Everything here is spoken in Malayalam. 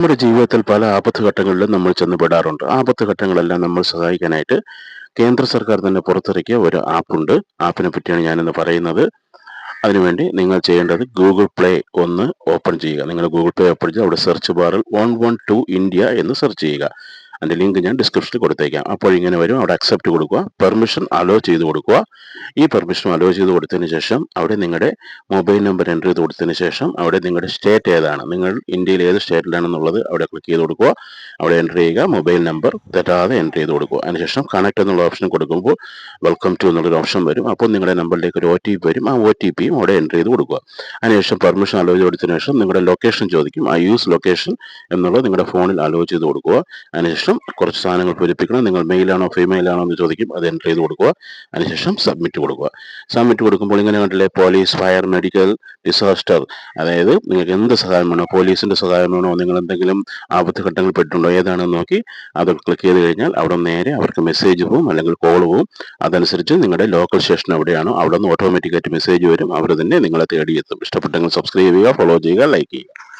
നമ്മുടെ ജീവിതത്തിൽ പല ആപത്ത് ഘട്ടങ്ങളിലും നമ്മൾ ചെന്നുപെടാറുണ്ട്. ആപത്ത് ഘട്ടങ്ങളെല്ലാം നമ്മൾ സഹായിക്കാനായിട്ട് കേന്ദ്ര സർക്കാർ തന്നെ പുറത്തിറക്കിയ ഒരു ആപ്പുണ്ട്. ആപ്പിനെ പറ്റിയാണ് ഞാനിന്ന് പറയുന്നത്. അതിനുവേണ്ടി നിങ്ങൾ ചെയ്യേണ്ടത് ഗൂഗിൾ പ്ലേ ഒന്ന് ഓപ്പൺ ചെയ്യുക. നിങ്ങൾ ഗൂഗിൾ പ്ലേ ഓപ്പൺ ചെയ്യുക അവിടെ സെർച്ച് ബാറിൽ വൺ വൺ ടു ഇന്ത്യ എന്ന് സെർച്ച് ചെയ്യുക. അതിന്റെ ലിങ്ക് ഞാൻ ഡിസ്ക്രിപ്ഷനിൽ കൊടുത്തേക്കാം. അപ്പോൾ ഇങ്ങനെ വരും. അവിടെ അക്സെപ്റ്റ് കൊടുക്കുക. പെർമിഷൻ അലോ ചെയ്ത് കൊടുക്കുക. ഈ പെർമിഷൻ അലോ ചെയ്ത് കൊടുത്തതിന് ശേഷം അവിടെ നിങ്ങളുടെ മൊബൈൽ നമ്പർ എന്റർ ചെയ്ത് കൊടുത്തതിന് ശേഷം അവിടെ നിങ്ങളുടെ സ്റ്റേറ്റ് ഏതാണ്? നിങ്ങൾ ഇന്ത്യയിൽ ഏത് സ്റ്റേറ്റിലാണെന്നുള്ളത് അവിടെ ക്ലിക്ക് ചെയ്ത് കൊടുക്കുക. അവിടെ എന്റർ ചെയ്യുക. മൊബൈൽ നമ്പർ തെറ്റാതെ എന്റർ ചെയ്ത് കൊടുക്കുക. അതിനുശേഷം കണക്ട് എന്നുള്ള ഓപ്ഷൻ കൊടുക്കുമ്പോൾ വെൽക്കം ടു എന്നുള്ളൊരു ഓപ്ഷൻ വരും. അപ്പോൾ നിങ്ങളുടെ നമ്പറിലേക്ക് ഒരു ഒ ടി പി വരും. ആ ഒ ടി പിയും അവിടെ എന്റർ ചെയ്ത് കൊടുക്കുക. അതിനുശേഷം പെർമിഷൻ അലോ ചെയ്ത് കൊടുത്തതിന് ശേഷം നിങ്ങളുടെ ലൊക്കേഷൻ ചോദിക്കും. ആ യൂസ് ലൊക്കേഷൻ എന്നുള്ളത് നിങ്ങളുടെ ഫോണിൽ അലോ ചെയ്ത് കൊടുക്കുക. അതിനുശേഷം കുറച്ച് സാധനങ്ങൾ പൂരിപ്പിക്കണം. നിങ്ങൾ മെയിലാണോ ഫീമെയിൽ ആണോ എന്ന് ചോദിക്കും. അത് എന്റർ ചെയ്ത് കൊടുക്കുക. അതിനുശേഷം സബ്മിറ്റ് കൊടുക്കുക. സബ്മിറ്റ് കൊടുക്കുമ്പോൾ ഇങ്ങനെ കണ്ടില്ലേ? പോലീസ് ഫയർ മെഡിക്കൽ ഡിസാസ്റ്റർ അതായത് നിങ്ങൾക്ക് എന്ത് സഹായം വേണോ പോലീസിന്റെ സഹായം വേണോ നിങ്ങൾ എന്തെങ്കിലും ആപത്ത് ഘട്ടങ്ങളിൽ പെട്ടിട്ടുണ്ടോ ഏതാണെന്ന് നോക്കി അത് ക്ലിക്ക് ചെയ്ത് കഴിഞ്ഞാൽ അവിടെ നേരെ അവർക്ക് മെസ്സേജ് പോവും അല്ലെങ്കിൽ കോൾ പോവും. അതനുസരിച്ച് നിങ്ങളുടെ ലോക്കൽ സ്റ്റേഷൻ എവിടെയാണോ അവിടെ നിന്ന് ഓട്ടോമാറ്റിക്കായിട്ട് മെസ്സേജ് വരും. അവർ തന്നെ നിങ്ങളെ തേടിയെത്തും. ഇഷ്ടപ്പെട്ടെങ്കിൽ സബ്സ്ക്രൈബ് ചെയ്യുക ഫോളോ ചെയ്യുക ലൈക്ക് ചെയ്യുക.